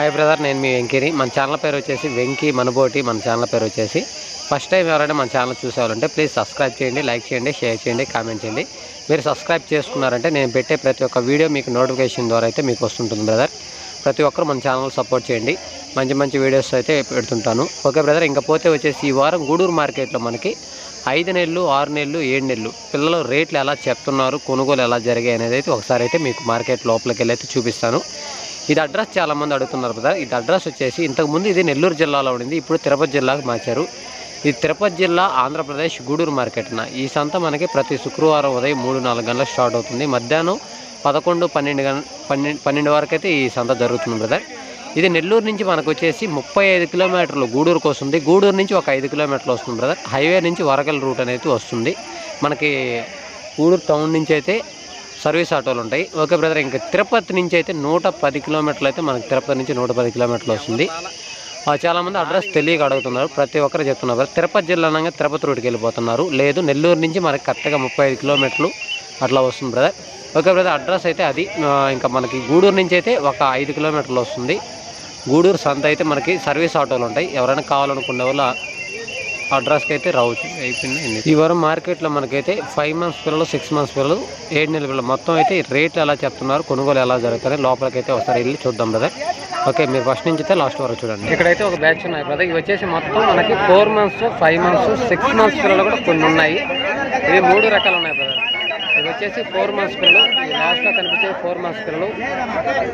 Hi brother నేను మీ వెంకిని. మన channel పేరు వచ్చేసి వెంకీ మనబోటి. మన ఛానల్ పేరు వచ్చేసి ఫస్ట్ టైం ఎవరైనా మన ఛానల్ చూసేవాళ్ళంటే ప్లీజ్ సబ్స్క్రైబ్ చేయండి లైక్ చేయండి షేర్ చేయండి కామెంట్ చేయండి. మీరు సబ్స్క్రైబ్ చేసుకున్నారంటే నేను పెట్టే ప్రతి ఒక్క వీడియో మీకు నోటిఫికేషన్ ద్వారా అయితే మీకు వస్తుంటుంది బ్రదర్ ప్రతి ఒక్కరు మన ఛానల్ సపోర్ట్ చేయండి. మంచి మంచి వీడియోస్ అయితే పెడుతుంటాను. ఓకే బ్రదర్ ఇంకా పోతే వచ్చేసి ఈ వారం గూడూరు మార్కెట్లో మనకి ఐదు నెలలు ఆరు నెలలు ఏడు నెలలు పిల్లలు రేట్లు ఎలా చెప్తున్నారు కొనుగోలు ఎలా జరిగాయి అనేది అయితే ఒకసారి అయితే మీకు మార్కెట్ లోపలికి వెళ్ళి అయితే చూపిస్తాను. ఇది అడ్రస్ చాలామంది అడుగుతున్నారు కదా ఇది అడ్రస్ వచ్చేసి ఇంతకుముందు ఇది నెల్లూరు జిల్లాలో ఉండింది ఇప్పుడు తిరుపతి జిల్లాకు మార్చారు. ఇది తిరుపతి జిల్లా ఆంధ్రప్రదేశ్ గూడూరు మార్కెట్న. ఈ సంత మనకి ప్రతి శుక్రవారం ఉదయం మూడు నాలుగు గంటలకు స్టార్ట్ అవుతుంది. మధ్యాహ్నం పదకొండు పన్నెండు గంట పన్నెండు పన్నెండు వరకు అయితే ఈ సంత జరుగుతుంది బ్రదర్ ఇది నెల్లూరు నుంచి మనకు వచ్చేసి ముప్పై ఐదు కిలోమీటర్లు గూడూరుకు వస్తుంది. గూడూరు నుంచి ఒక ఐదు కిలోమీటర్లు వస్తుంది బ్రదర్ హైవే నుంచి వరకల్ రూట్ అనేది వస్తుంది. మనకి గూడూరు టౌన్ నుంచి అయితే సర్వీస్ ఆటోలు ఉంటాయి. ఓకే బ్రదర్ ఇంకా తిరుపతి నుంచి అయితే నూట పది కిలోమీటర్లు అయితే మనకి తిరుపతి నుంచి నూట పది కిలోమీటర్లు వస్తుంది. చాలామంది అడ్రస్ తెలియక అడుగుతున్నారు. ప్రతి ఒక్కరు చెప్తున్నారు తిరుపతి జిల్లా అనగా తిరుపతి రూట్కి వెళ్ళిపోతున్నారు. లేదు నెల్లూరు నుంచి మనకి కరెక్ట్గా ముప్పై ఐదు కిలోమీటర్లు అట్లా వస్తుంది బ్రదర్. ఓకే బ్రదర్ అడ్రస్ అయితే అది. ఇంకా మనకి గూడూరు నుంచి అయితే ఒక ఐదు కిలోమీటర్లు వస్తుంది. గూడూరు సంత అయితే మనకి సర్వీస్ ఆటోలు ఉంటాయి. ఎవరైనా కావాలనుకునే వాళ్ళు అడ్రస్కి అయితే రావచ్చు అయిపోయింది ఈ వారం మార్కెట్లో మనకైతే ఫైవ్ మంత్స్ పిల్లలు సిక్స్ మంత్స్ పిల్లలు ఏడు నెలల పిల్లలు. మొత్తం అయితే రేట్లు ఎలా చెప్తున్నారు కొనుగోలు ఎలా జరుగుతుంది లోపలికైతే ఒకసారి వెళ్ళి చూద్దాం బ్రదర్ ఓకే మీరు ఫస్ట్ నుంచి అయితే లాస్ట్ వరకు చూడండి. ఇక్కడైతే ఒక బ్యాచ్ ఉన్నాయి బ్రదర్ ఇవి వచ్చేసి మొత్తం మనకి four months five months six months పిల్లలు కూడా కొన్ని ఉన్నాయి. ఇవి మూడు రకాలు ఉన్నాయి బ్రదర్ ఇవి వచ్చేసి ఫోర్ మంత్స్ పిల్లలు ఈ లాస్ట్లో కనిపించే ఫోర్ మంత్స్ పిల్లలు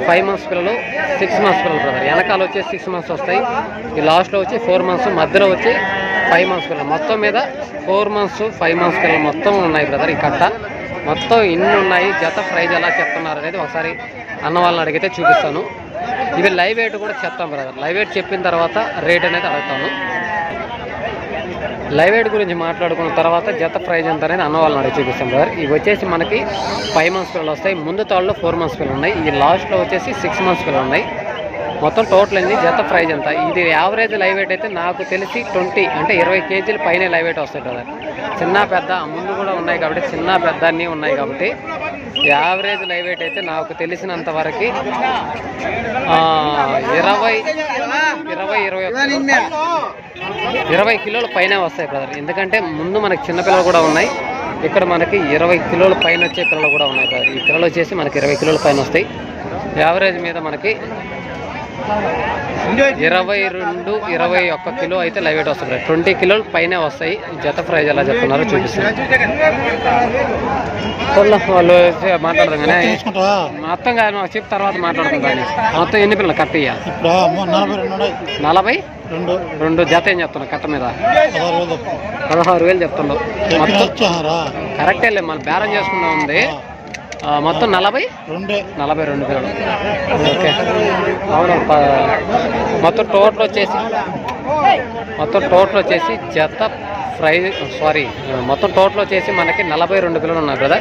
ఫైవ్ మంత్స్ పిల్లలు సిక్స్ మంత్స్ పిల్లలు బ్రదర్ వెనకాల వచ్చేసి సిక్స్ మంత్స్ వస్తాయి. ఈ లాస్ట్లో వచ్చి ఫోర్ మంత్స్ మధ్యలో వచ్చి ఫైవ్ మంత్స్ పిల్లలు మొత్తం మీద ఫోర్ మంత్స్ ఫైవ్ మంత్స్ పిల్లలు మొత్తం ఉన్నాయి బ్రదర్ ఈ కట్ట. మొత్తం ఇన్ని ఉన్నాయి. జత ప్రైజ్ ఎలా చెప్తున్నారు అనేది ఒకసారి అన్న వాళ్ళని అడిగితే చూపిస్తాను. ఇవి లైవ్ వెయిట్ కూడా చెప్తాం బ్రదర్. లైవ్ వెయిట్ చెప్పిన తర్వాత రేట్ అనేది అడుగుతాను. లైవ్ ఎయిట్ గురించి మాట్లాడుకున్న తర్వాత జత ప్రైజ్ ఎంత అనేది అన్న వాళ్ళని అడిగి చూపిస్తాం బ్రదర్. ఇవి వచ్చేసి మనకి ఫైవ్ మంత్స్ పిల్లలు వస్తాయి. ముందు తాళ్ళలో ఫోర్ మంత్స్ పిల్లలు ఉన్నాయి. ఈ లాస్ట్లో వచ్చేసి సిక్స్ మంత్స్ పిల్లలు ఉన్నాయి. మొత్తం టోటల్ అన్ని జత ప్రైజ్ ఎంత ఇది యావరేజ్ లైవ్ వెయిట్ అయితే నాకు తెలిసి ట్వంటీ అంటే ఇరవై కేజీల పైన లైవ్ వెయిట్ వస్తాయి కదా. చిన్న పెద్ద ముందు కూడా ఉన్నాయి కాబట్టి చిన్న పెద్ద అన్నీ ఉన్నాయి కాబట్టి యావరేజ్ లైవ్ వెయిట్ అయితే నాకు తెలిసినంత వరకు ఇరవై ఇరవై ఇరవై ఇరవై కిలోల పైన వస్తాయి బ్రదర్ ఎందుకంటే ముందు మనకి చిన్నపిల్లలు కూడా ఉన్నాయి. ఇక్కడ మనకి ఇరవై కిలోల పైన వచ్చే పిల్లలు కూడా ఉన్నాయి బ్రదర్ ఈ పిల్లలు వచ్చేసి మనకి ఇరవై కిలోల పైన వస్తాయి. యావరేజ్ మీద మనకి ఇరవై రెండు ఇరవై ఒక్క కిలో అయితే లైవ్ వెయిట్ వస్తుంది. ట్వంటీ కిలోల పైనే వస్తాయి. జత ప్రైజ్ ఎలా చెప్తున్నారో చూపిస్తాను. కొల్ల వాళ్ళు మాట్లాడదాం కానీ మొత్తం కాదు మాకు చెప్పి తర్వాత మాట్లాడదాం కానీ. మొత్తం ఎన్ని పిల్లలు కట్ట నలభై రెండు జత ఏం చెప్తున్నా కట్ట మీద? పదహారు వేలు చెప్తున్నావు. చెప్పిన మొత్తం కరెక్టే మన బేరం చేసుకుందాం ఉంది. మొత్తం నలభై? రెండే. నలభై రెండు పిల్లలు ఓకే. అవును మొత్తం టోటల్ వచ్చేసి మొత్తం టోటల్ వచ్చేసి జత ఫ్రై సారీ మొత్తం టోటల్ వచ్చేసి మనకి నలభై రెండు పిల్లలు ఉన్నాయి కదా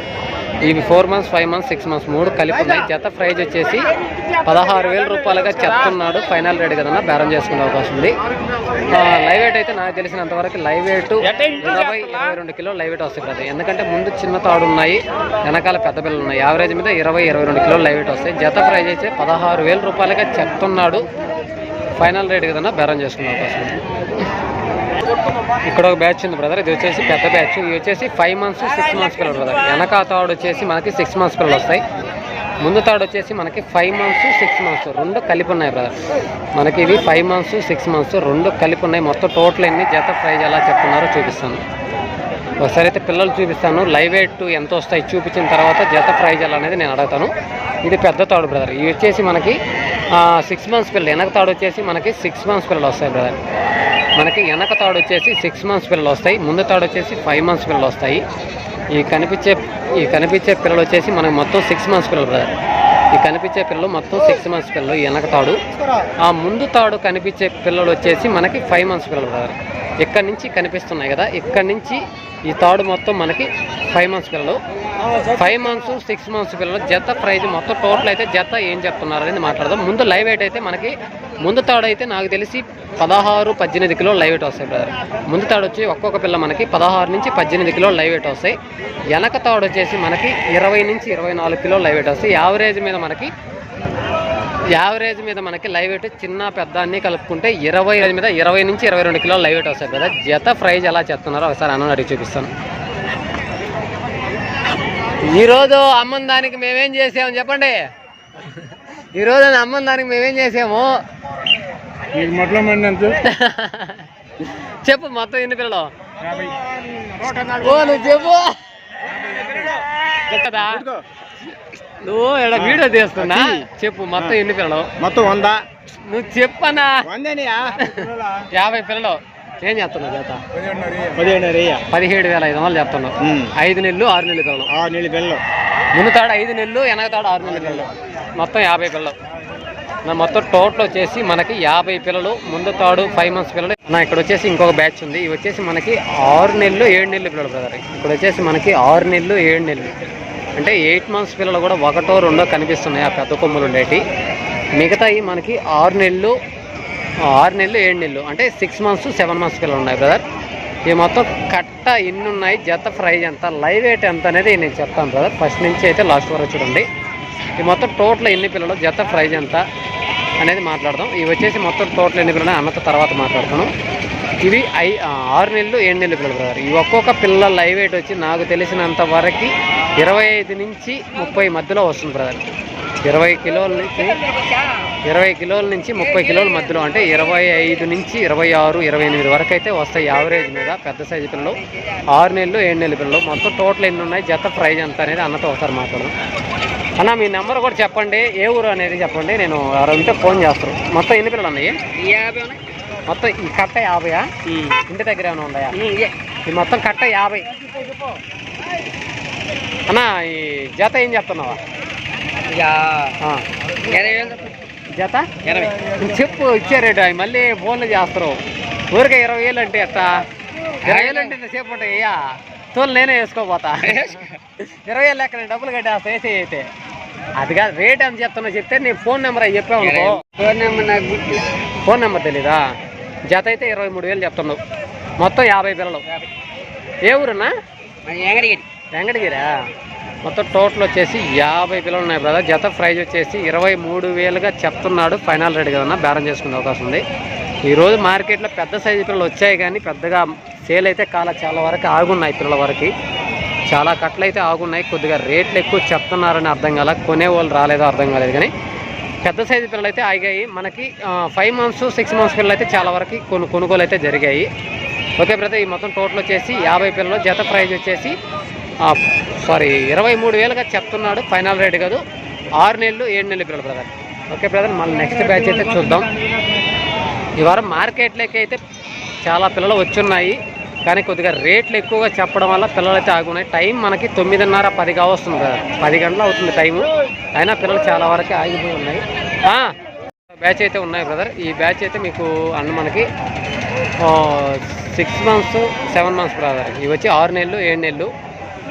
ఇవి four months five months six months మూడు కలిపి ఉన్నాయి. జత ప్రైజ్ వచ్చేసి పదహారు వేల రూపాయలుగా చెప్తున్నాడు. ఫైనల్ రేట్ కదన్నా బేరం చేసుకునే అవకాశం ఉంది. లైవ్ వెయిట్ అయితే నాకు తెలిసినంత వరకు లైవ్ వెయిట్ ఇరవై ఇరవై రెండు కిలో లైవ్ వెయిట్ వస్తాయి కదా ఎందుకంటే ముందు చిన్న తాడు ఉన్నాయి వెనకాల పెద్ద పిల్లలు ఉన్నాయి. యావరేజ్ మీద ఇరవై ఇరవై రెండు కిలో లైవ్ వెయిట్ వస్తాయి. జత ప్రైజ్ అయితే పదహారు వేల రూపాయలుగా చెప్తున్నాడు. ఫైనల్ రేట్ కదన్నా బేరం చేసుకునే అవకాశం ఉంది. ఇక్కడ ఒక బ్యాచ్ ఉంది బ్రదర్. ఇది వచ్చేసి పెద్ద బ్యాచ్. ఇది వచ్చేసి ఫైవ్ మంత్స్ సిక్స్ మంత్స్ పిల్లలు బ్రదర్. వెనక తాడు వచ్చేసి మనకి సిక్స్ మంత్స్ పిల్లలు వస్తాయి. ముందు తాడు వచ్చేసి మనకి ఫైవ్ మంత్స్ సిక్స్ మంత్స్ రెండు కలిపి ఉన్నాయి బ్రదర్. మనకి ఇవి ఫైవ్ మంత్స్ సిక్స్ మంత్స్ రెండు కలిపి ఉన్నాయి. మొత్తం టోటల్ ఎన్ని? జత ప్రైజ్ ఎలా చెప్తున్నారో చూపిస్తాను. ఒకసారి అయితే పిల్లలు చూపిస్తాను. లైవ్ ఎయిట్ ఎంత వస్తాయి చూపించిన తర్వాత జత ప్రైజ్ ఎలా అనేది నేను అడుగుతాను. ఇది పెద్ద తాడు బ్రదర్. ఇవి వచ్చేసి మనకి సిక్స్ మంత్స్ పిల్లలు. వెనక తాడు వచ్చేసి మనకి సిక్స్ మంత్స్ పిల్లలు వస్తాయి బ్రదర్ మనకి వెనక తాడు వచ్చేసి సిక్స్ మంత్స్ పిల్లలు వస్తాయి. ముందు తాడు వచ్చేసి ఫైవ్ మంత్స్ పిల్లలు వస్తాయి. ఈ కనిపించే ఈ కనిపించే పిల్లలు వచ్చేసి మనకి మొత్తం సిక్స్ మంత్స్ పిల్లలు బ్రదర్ ఈ కనిపించే పిల్లలు మొత్తం సిక్స్ మంత్స్ పిల్లలు వెనక తాడు. ఆ ముందు తాడు కనిపించే పిల్లలు వచ్చేసి మనకి ఫైవ్ మంత్స్ పిల్లలు బ్రదర్ ఇక్కడ నుంచి కనిపిస్తున్నాయి కదా ఇక్కడ నుంచి ఈ తాడు మొత్తం మనకి ఫైవ్ మంత్స్ పిల్లలు. ఫైవ్ మంత్స్ సిక్స్ మంత్స్ పిల్లలు జత ప్రైజ్ మొత్తం టోటల్ అయితే జత ఏం చెప్తున్నారు అనేది మాట్లాడదాం. ముందు లైవ్ వెయిట్ అయితే మనకి ముందు తాడు అయితే నాకు తెలిసి పదహారు పద్దెనిమిది కిలో లైవ్ వెయిట్ వస్తాయి బ్రదర్ ముందు తాడు వచ్చి ఒక్కొక్క పిల్ల మనకి పదహారు నుంచి పద్దెనిమిది కిలో లైవ్ వెయిట్ వస్తాయి. వెనక తాడు వచ్చేసి మనకి ఇరవై నుంచి ఇరవై నాలుగు కిలో లైవ్ వెయిట్ వస్తాయి. యావరేజ్ మీద మనకి యావరేజ్ మీద మనకి లైవ్ వెయిట్ చిన్న పెద్ద అన్ని కలుపుకుంటే ఇరవై ఐదు మీద ఇరవై నుంచి ఇరవై రెండు కిలోలు లైవ్ వెయిట్ వస్తాయి కదా జత ప్రైజ్ ఎలా చేస్తున్నారో ఒకసారి అన్న అడిగి చూపిస్తాను. ఈరోజు అమ్మని దానికి మేమేం చేసామని చెప్పండి? ఈరోజు అమ్మని దానికి మేమేం చేసాము? చెప్పు మొత్తం ఎన్ని పిల్లలు? ఓ నువ్వు చెప్పు. కదా. నువ్వు ఇక్కడ వీడియో తీస్తున్నా? చెప్పు మొత్తం ఎన్ని పిల్లలు? మొత్తం వంద. నువ్వు చెప్పనా? యాభై పిల్లలు. ఏం చేస్తున్నావు చేత పదిహేను పదిహేడు వేల ఐదు వందలు చెప్తున్నావు ఐదు నెలలు ఆరు నెలలు పిల్లలు. ఆరు నీళ్ళు పిల్లలు. ముందు తాడు ఐదు నెలలు వెనక తాడు ఆరు నెలలు. పిల్లలు మొత్తం యాభై పిల్లలు. నా మొత్తం టోటల్ వచ్చేసి మనకి యాభై పిల్లలు ముందు తాడు ఫైవ్ మంత్స్ పిల్లలు. నా ఇక్కడ వచ్చేసి ఇంకొక బ్యాచ్ ఉంది. ఇవి వచ్చేసి మనకి ఆరు నెలలు ఏడు నెలలు పిల్లలు బ్రదర్ ఇక్కడ వచ్చేసి మనకి ఆరు నెలలు ఏడు నెలలు. అంటే ఎయిట్ మంత్స్ పిల్లలు కూడా ఒకటో రెండో కనిపిస్తున్నాయి ఆ పెద్ద కొమ్ములు ఉండేటి. మిగతాయి మనకి ఆరు నెలలు ఆరు నెలలు ఏడు నెలలు. అంటే సిక్స్ మంత్స్ సెవెన్ మంత్స్ పిల్లలు ఉన్నాయి బ్రదర్ ఈ మొత్తం కట్ట ఇన్ని ఉన్నాయి జత ప్రైజ్ ఎంత లైవ్ ఎయిట్ ఎంత అనేది నేను చెప్తాను బ్రదర్ ఫస్ట్ నుంచి అయితే లాస్ట్ వరకు చూడండి. ఈ మొత్తం టోటల్ ఎన్ని పిల్లలు జత ప్రైజ్ ఎంత అనేది మాట్లాడదాం. ఇవి వచ్చేసి మొత్తం టోటల్ ఎన్ని పిల్లలు అన్నత తర్వాత మాట్లాడతాను ఇవి ఐ ఆరు నెలలు ఏడు నెలలు పిల్లలు బ్రదర్ ఇవి ఒక్కొక్క పిల్లల లైవ్ ఎయిట్ వచ్చి నాకు తెలిసినంత వరకు ఇరవై ఐదు నుంచి ముప్పై మధ్యలో వస్తుంది బ్రదర్ ఇరవై కిలోల నుంచి ఇరవై కిలోల నుంచి ముప్పై కిలోల మధ్యలో అంటే ఇరవై ఐదు నుంచి ఇరవై ఆరు ఇరవై ఎనిమిది వరకు అయితే వస్తాయి యావరేజ్ మీద పెద్ద సైజు పిల్లలు. ఆరు నెలలు ఏడు నెలల పిల్లలు. మొత్తం టోటల్ ఎన్ని ఉన్నాయి? జత ప్రైజ్ ఎంత అనేది అన్నతో ఒకసారి మాట్లాడదాం. అన్న మీ నెంబర్ కూడా చెప్పండి. ఏ ఊరు అనేది చెప్పండి. నేను ఉంటే ఫోన్ చేస్తారు మొత్తం ఎన్ని పిల్లలు ఉన్నాయి? మొత్తం ఈ కట్ట యాభైయా? ఇంటి దగ్గర ఏమైనా ఉన్నాయా? ఈ మొత్తం కట్ట యాభై. అన్న ఈ జత ఏం చెప్తున్నావా? ఆ. జత నువ్వు చెప్పు ఇచ్చే రేటు అవి మళ్ళీ ఫోన్లు చేస్తారు. ఊరికే ఇరవై వేలు అంటే ఎట్టా ఇరవై వేలు అంటే ఇంతసేపు ఉంటాయి అయ్యా తోలు నేనే వేసుకోపోతా. ఇరవై వేలు లెక్క నేను డబ్బులు కట్టేస్తా వేసే అయితే. అది కాదు రేట్ ఎంత చెప్తున్నా చెప్తే నీ ఫోన్ నెంబర్ అవి చెప్పావు ఫోన్ నెంబర్ నాకు ఫోన్ నెంబర్ తెలీదా? జత అయితే ఇరవై మూడు వేలు చెప్తున్నావు. మొత్తం యాభై పిల్లలు. ఏ ఊరున్నా? ఎంగడిగడి వెంకటగిరా మొత్తం టోటల్ వచ్చేసి యాభై పిల్లలు ఉన్నాయి బ్రదర్ జత ప్రైజ్ వచ్చేసి ఇరవై మూడు వేలుగా చెప్తున్నాడు ఫైనల్ రేట్ కదన్నా బేరం చేసుకునే అవకాశం ఉంది. ఈరోజు మార్కెట్లో పెద్ద సైజు పిల్లలు వచ్చాయి కానీ పెద్దగా సేల్ అయితే కాల చాలా వరకు ఆగున్నాయి పిల్లల వరకు. చాలా కట్టలు అయితే ఆగున్నాయి కొద్దిగా రేట్లు ఎక్కువ చెప్తున్నారని అర్థం కాల కొనేవాళ్ళు రాలేదో అర్థం కాలేదు కానీ పెద్ద సైజు పిల్లలు అయితే ఆగాయి. మనకి ఫైవ్ మంత్స్ సిక్స్ మంత్స్ పిల్లలు అయితే చాలా వరకు కొను కొనుగోలు అయితే జరిగాయి. ఓకే బ్రదర్ ఈ మొత్తం టోటల్ వచ్చేసి యాభై పిల్లలు జత ప్రైజ్ వచ్చేసి సారీ ఇరవై మూడు వేలుగా చెప్తున్నాడు ఫైనల్ రేట్ కాదు. ఆరు నెలలు ఏడు నెలలు పిల్లలు బ్రదర్ ఓకే బ్రదర్ మళ్ళీ నెక్స్ట్ బ్యాచ్ అయితే చూద్దాం. ఈ వారం మార్కెట్లోకి అయితే చాలా పిల్లలు వచ్చున్నాయి. కానీ కొద్దిగా రేట్లు ఎక్కువగా చెప్పడం వల్ల పిల్లలు అయితే ఆగున్నాయి. టైం మనకి తొమ్మిదిన్నర పది కావస్తుంది కదా పది గంటలు అవుతుంది టైము అయినా పిల్లలు చాలా వరకు ఆగిపోయి ఉన్నాయి. బ్యాచ్ అయితే ఉన్నాయి బ్రదర్ ఈ బ్యాచ్ అయితే మీకు అన్న మనకి six months seven months brother ఇవి వచ్చి ఆరు నెలలు ఏడు నెలలు.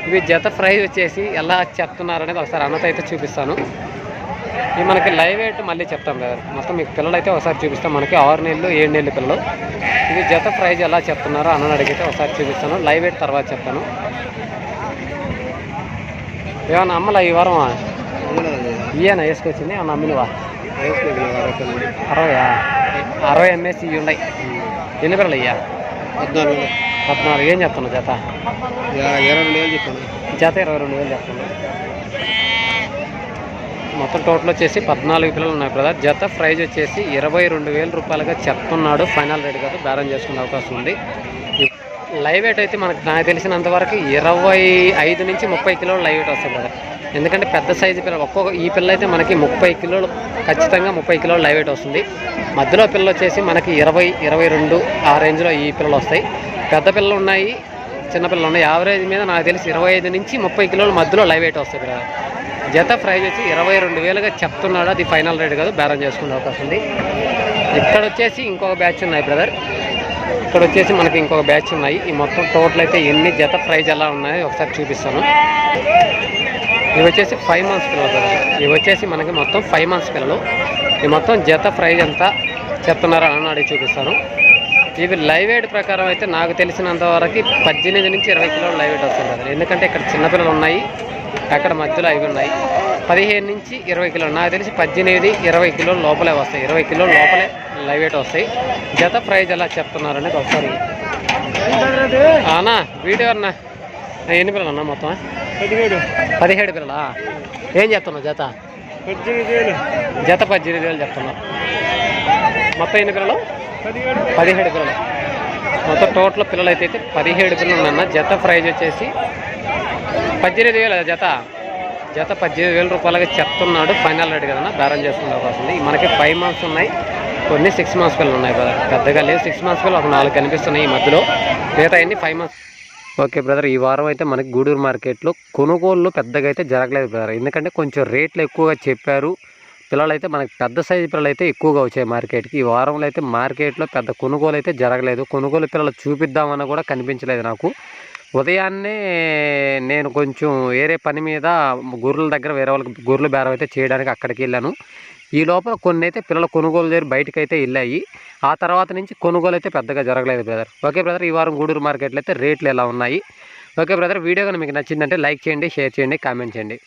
ఇవి జత ప్రైజ్ వచ్చేసి ఎలా చెప్తున్నారు అనేది ఒకసారి అన్నతో అయితే చూపిస్తాను. ఇవి మనకి లైవ్ వెయిట్ మళ్ళీ చెప్తాం బ్రదర్ మొత్తం మీకు పిల్లలు అయితే ఒకసారి చూపిస్తాం. మనకి ఆరు నెలలు ఏడు నెలలు పిల్లలు. ఇది జత ప్రైజ్ ఎలా చెప్తున్నారో అన్నని అడిగితే ఒకసారి చూపిస్తాను. లైవ్ వెయిట్ తర్వాత చెప్తాను. ఏమన్నా అమ్మలా ఈ వారం ఇయేనా వేసుకొచ్చింది? ఏమన్నా అమ్మినవా? అరవయా? అరవై ఎంఎస్ ఇవి ఉన్నాయి. ఎన్ని పిల్లలు అయ్యా? పద్నాలుగు పద్నాలుగు. ఏం చెప్తున్నావు జత? ఇరవై రెండు వేలు చెప్పాను జత ఇరవై రెండు వేలు చెప్తున్నావు మొత్తం టోటల్ వచ్చేసి పద్నాలుగు పిల్లలు ఉన్నాయి బ్రదర్. జత ప్రైజ్ వచ్చేసి ఇరవై రెండు వేల రూపాయలుగా చెప్తున్నాడు. ఫైనల్ రేట్ కాదు బేరం చేసుకునే అవకాశం ఉంది. లైవ్ వెయిట్ అయితే మనకు నాకు తెలిసినంత వరకు ఇరవై ఐదు నుంచి ముప్పై కిలోలు లైవ్ వెయిట్ వస్తాయి బ్రదర్. ఎందుకంటే పెద్ద సైజు పిల్లలు. ఒక్కొక్క ఈ పిల్ల అయితే మనకి ముప్పై కిలోలు ఖచ్చితంగా ముప్పై కిలోలు లైవ్ వెయిట్ వస్తుంది. మధ్యలో పిల్లలు వచ్చేసి మనకి ఇరవై ఇరవై రెండు ఆ రేంజ్లో ఈ పిల్లలు వస్తాయి. పెద్ద పిల్లలు ఉన్నాయి చిన్నపిల్లలు ఉన్నాయి. యావరేజ్ మీద నాకు తెలిసి ఇరవై ఐదు నుంచి ముప్పై కిలోల మధ్యలో లైవ్ వెయిట్ వస్తాయి బ్రదర్. జత ప్రైజ్ వచ్చి ఇరవై రెండు వేలుగా చెప్తున్నాడు. అది ఫైనల్ రేట్ కాదు బేరం చేసుకునే అవకాశం ఉంది. ఇక్కడ వచ్చేసి ఇంకొక బ్యాచ్ ఉన్నాయి బ్రదర్. ఇక్కడ వచ్చేసి మనకి ఇంకొక బ్యాచ్ ఉన్నాయి. ఈ మొత్తం టోటల్ అయితే ఎన్ని జత ప్రైజ్ ఎలా ఉన్నాయో ఒకసారి చూపిస్తాను. ఇవి వచ్చేసి ఫైవ్ మంత్స్ పిల్లలు బ్రదర్ ఇవి వచ్చేసి మనకి మొత్తం ఫైవ్ మంత్స్ పిల్లలు. ఈ మొత్తం జత ప్రైజ్ ఎంత చెప్తున్నారో అని అడిగి చూపిస్తాను. ఇవి లైవ్ వెయిట్ ప్రకారం అయితే నాకు తెలిసినంత వరకు పద్దెనిమిది నుంచి ఇరవై కిలోలు లైవ్ వెయిట్ వస్తుంది ఎందుకంటే ఇక్కడ చిన్నపిల్లలు ఉన్నాయి అక్కడ మధ్యలో అవి ఉన్నాయి. పదిహేను నుంచి ఇరవై కిలోలు నాకు తెలిసి పద్దెనిమిది ఇరవై కిలోలు లోపలే వస్తాయి. ఇరవై కిలోలు లోపలే లైవ్ వెయిట్ వస్తాయి. జత ప్రైజ్ ఎలా చెప్తున్నారు అనేది ఒకసారి. అన్నా వీడియో అన్నా. ఎన్ని పిల్లలు అన్నా మొత్తం? పదిహేడు. పదిహేడు పిల్లలా? ఏం చెప్తున్నావు జత? పద్దెనిమిది వేలు. జత పద్దెనిమిది వేలు చెప్తున్నావు. మొత్తం ఎన్ని పిల్లలు? పదిహేడు. పదిహేడు పిల్లలు. మొత్తం టోటల్ పిల్లలు అయితే అయితే పదిహేడు పిల్లలు అన్న జత ప్రైజ్ వచ్చేసి పద్దెనిమిది వేలు జత? జత పద్దెనిమిది వేల రూపాయలకి చెప్తున్నాడు. ఫైనల్ రేట్ కదన్నా బేరం చేసుకునే అవకాశం ఉంది మనకి ఫైవ్ మంత్స్ ఉన్నాయి. కొన్ని సిక్స్ మంత్స్ పిల్లలు ఉన్నాయి పెద్దగా లేవు సిక్స్ మంత్స్ పిల్లలు ఒక నాలుగు కనిపిస్తున్నాయి ఈ మధ్యలో. మిగతా అన్ని ఫైవ్ మంత్స్ ఓకే బ్రదర్. ఈ వారం అయితే మనకి గూడూరు మార్కెట్లో కొనుగోళ్ళు పెద్దగా అయితే జరగలేదు బ్రదర్. ఎందుకంటే కొంచెం రేట్లు ఎక్కువగా చెప్పారు. పిల్లలు అయితే మనకి పెద్ద సైజు పిల్లలు అయితే ఎక్కువగా వచ్చాయి మార్కెట్కి. ఈ వారంలో అయితే మార్కెట్లో పెద్ద కొనుగోలు అయితే జరగలేదు. కొనుగోలు పిల్లలు చూపిద్దామని కూడా కనిపించలేదు నాకు. ఉదయాన్నే నేను కొంచెం వేరే పని మీద గొర్రెల దగ్గర వేరే వాళ్ళకి గొర్రెలు బేరం అయితే చేయడానికి అక్కడికి వెళ్ళాను. ఈ లోపల కొన్ని అయితే పిల్లల కొనుగోలు దగ్గర బయటకు అయితే వెళ్ళాయి. ఆ తర్వాత నుంచి కొనుగోలు అయితే పెద్దగా జరగలేదు బ్రదర్. ఓకే బ్రదర్ ఈ వారం గూడూరు మార్కెట్లో అయితే రేట్లు ఎలా ఉన్నాయి? ఓకే బ్రదర్ వీడియో కనుక మీకు నచ్చిందంటే లైక్ చేయండి షేర్ చేయండి కామెంట్ చేయండి.